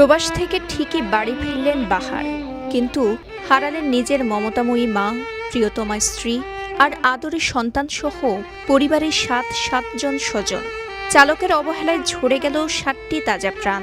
প্রবাস থেকে ঠিকই বাড়ি ফিরলেন বাহার। কিন্তু হারালেন নিজের মমতাময়ী মা প্রিয়তমা স্ত্রী আর আদরের সন্তান সহ পরিবারের সাত, সাতজন স্বজন। চালকের অবহেলায় ঝরে গেল ষাটটি তাজা প্রাণ।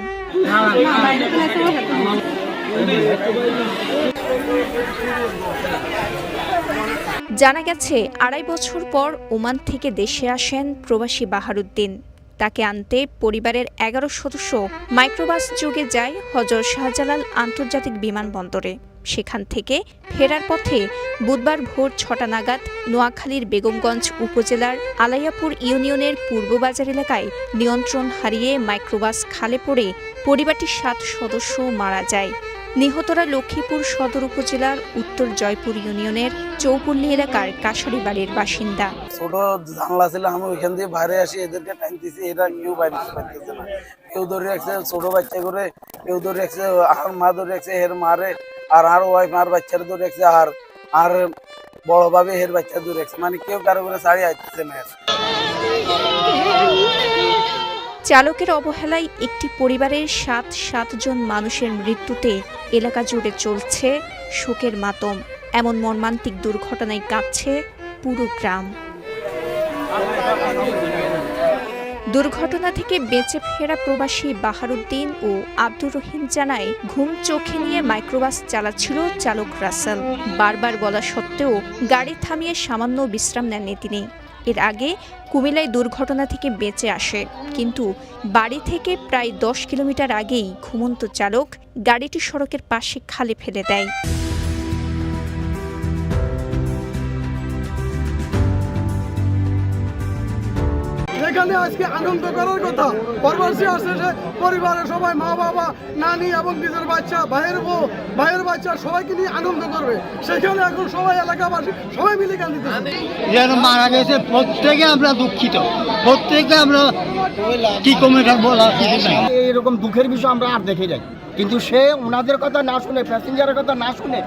জানা গেছে, আড়াই বছর পর ওমান থেকে দেশে আসেন প্রবাসী বাহারুদ্দিন। তাকে আনতে পরিবারের এগারো সদস্য মাইক্রোবাস যোগে যায় হজর শাহজালাল আন্তর্জাতিক বিমানবন্দরে। সেখান থেকে ফেরার পথে বুধবার ভোর ছটা নাগাদ নোয়াখালীর বেগমগঞ্জ উপজেলার আলাইয়াপুর ইউনিয়নের পূর্ববাজার এলাকায় নিয়ন্ত্রণ হারিয়ে মাইক্রোবাস খালে পড়ে পরিবারটির সাত সদস্য মারা যায়। নিহতরা লক্ষ্মীপুর সদর উপজেলার উত্তর জয়পুর ইউনিয়নের চৌপল্লী এলাকার কাশারি বাড়ির বাসিন্দা। ছোট জানলা ছিল, আমি ওইখান দিয়ে বাইরে আসি, এদেরকে টানতেছি এরা কেউ বাইরে পারতেছে না। কেউ ধরে রাখছে ছোট বাচ্চা করে, কেউ ধরে রাখছে, আর মা ধরে রাখছে, হের মারে, আর আর ওয়াইফ আর বাচ্চারা ধরে রাখছে, আর আর বড় ভাবে হের বাচ্চা ধরে রাখছে। মানে কেউ কারও করে শাড়ি আসতেছে না চালকের অবহেলায় একটি পরিবারের সাত সাতজন মানুষের মৃত্যুতে এলাকা জুড়ে চলছে শোকের মাতম। এমন মর্মান্তিক দুর্ঘটনায় কাঁপছে পুরো গ্রাম। দুর্ঘটনা থেকে বেঁচে ফেরা প্রবাসী বাহারুদ্দিন ও আব্দুর রহিম জানায়, ঘুম চোখে নিয়ে মাইক্রোবাস চালাচ্ছিল চালক রাসেল। বারবার বলা সত্ত্বেও গাড়ি থামিয়ে সামান্য বিশ্রাম নেননি তিনি। এর আগে কুমিল্লায় দুর্ঘটনা থেকে বেঁচে আসে। কিন্তু বাড়ি থেকে প্রায় দশ কিলোমিটার আগেই ঘুমন্ত চালক গাড়িটি সড়কের পাশে খালে ফেলে দেয়। এখানে আজকে আনন্দ করার কথা। পরবাসী আসছে যে পরিবারের সবাই মা বাবা নানি এবং নিজের বাচ্চা ভাইয়ের বউ ভাইয়ের বাচ্চা সবাইকে নিয়ে আনন্দ করবে। সেখানে এখন সবাই এলাকাবাসী সবাই মিলে কান্দিতে যেন মারা গেছে প্রত্যেকে আমরা দুঃখিত। প্রত্যেকে আমরা কি কমে বলা কিছু এইরকম দুঃখের বিষয় আমরা আর দেখে যাই। কিন্তু সে ওনাদের কথা না শুনে প্যাসেঞ্জারের কথা না শুনে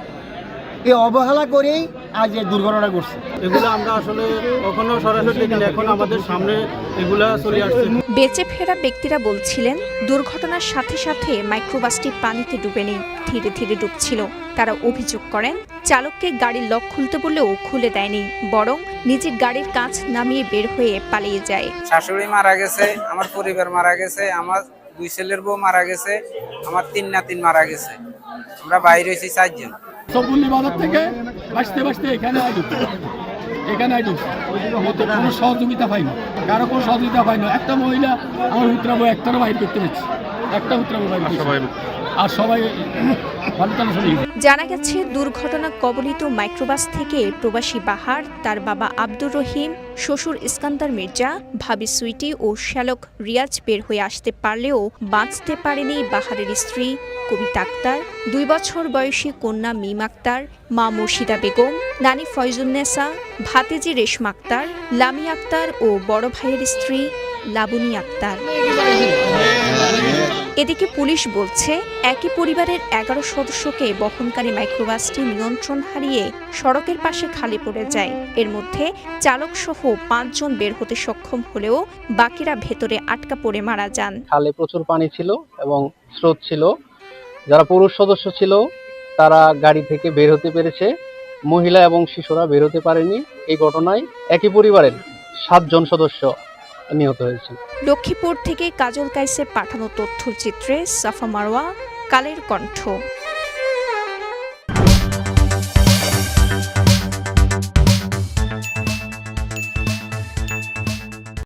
এই অবহেলা করেই আজ এই দুর্ঘটনা ঘটছে। এগুলো আমরা আসলে কখনো সরাসরি দেখিনি এখন আমাদের সামনে এগুলা চলে আসছে। বেঁচে ফেরা ব্যক্তিরা বলছিলেন দুর্ঘটনার সাথে সাথে মাইক্রোবাসটি পানিতে ডুবেনি ধীরে ধীরে ডুবছিল। তারা অভিযোগ করেন চালককে গাড়ির লক খুলতে বললেও খুলে দেয়নি বরং নিজের গাড়ির কাঁচ নামিয়ে বের হয়ে পালিয়ে যায়। শাশুড়ি মারা গেছে আমার পরিবার মারা গেছে আমার দুই ছেলের বউ মারা গেছে আমার তিন নাতিন মারা গেছে। আমরা বাইরে হয়েছি চারজন। সবুল্লি বাজার থেকে বাঁচতে বাঁচতে এখানে আইডি এখানে আইডি মতো কোনো সহযোগিতা পাইনি কারও কোনো সহযোগিতা পাইনি একটা মহিলা আমার উত্তরাবো একটারও বাইর করতে পারছি একটা উত্তরাবো বাইর সবাই আর সবাই। জানা গেছে, দুর্ঘটনা কবলিত মাইক্রোবাস থেকে প্রবাসী বাহার, তার বাবা আব্দুর রহিম, শ্বশুর ইস্কান্দার মির্জা, ভাবি সুইটি ও শ্যালক রিয়াজ বের হয়ে আসতে পারলেও বাঁচতে পারেনি বাহারের স্ত্রী কবিতা আক্তার দুই বছর বয়সী কন্যা মিম আক্তার, মা মুর্শিদা বেগম, নানি ফয়জুন্নেসা ভাতেজি রেশমা আক্তার, লামি আক্তার ও বড় ভাইয়ের স্ত্রী লাবণী আক্তার এদিকে পুলিশ বলছে, একই পরিবারের এগারো সদস্যকে বহনকারী মাইক্রোবাসটি নিয়ন্ত্রণ হারিয়ে সড়কের পাশে খালি পড়ে যায়। এর মধ্যে চালক সহ পাঁচজন বের হতে সক্ষম হলেও বাকিরা ভেতরে আটকা পড়ে মারা যান। খালে প্রচুর পানি ছিল এবং স্রোত ছিল। যারা পুরুষ সদস্য ছিল, তারা গাড়ি থেকে বের হতে পেরেছে। মহিলা এবং শিশুরা বের হতে পারেনি। এই ঘটনায় একই পরিবারের সাতজন সদস্য নিহত হয়েছে লক্ষ্মীপুর থেকে কাজল কাইসে পাঠানো তথ্যচিত্রে সাফা মারোয়া কালের কণ্ঠ।